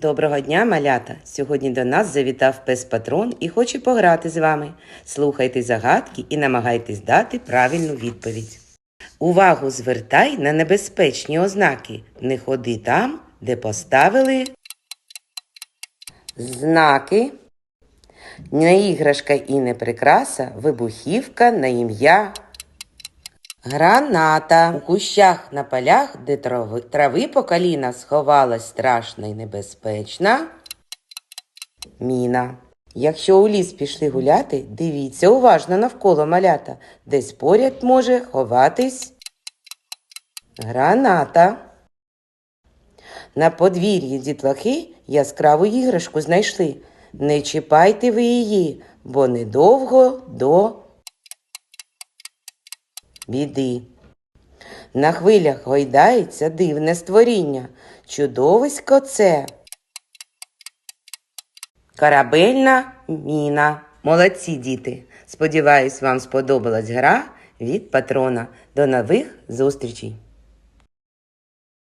Доброго дня, малята! Сьогодні до нас завітав пес патрон і хоче пограти з вами. Слухайте загадки і намагайтесь дати правильну відповідь. Увагу звертай на небезпечні ознаки. Не ходи там, де поставили знаки. Не іграшка і не прикраса, вибухівка на ім'я Граната. У кущах на полях, де трави, трави по коліна сховалась страшна і небезпечна. Міна. Якщо у ліс пішли гуляти, дивіться уважно навколо малята, десь поряд може ховатись граната. На подвір'ї дітлахи яскраву іграшку знайшли. Не чіпайте ви її, бо недовго до біди. На хвилях гойдається дивне створіння. Чудовисько це. Корабельна міна. Молодці діти. Сподіваюсь, вам сподобалась гра від патрона. До нових зустрічей!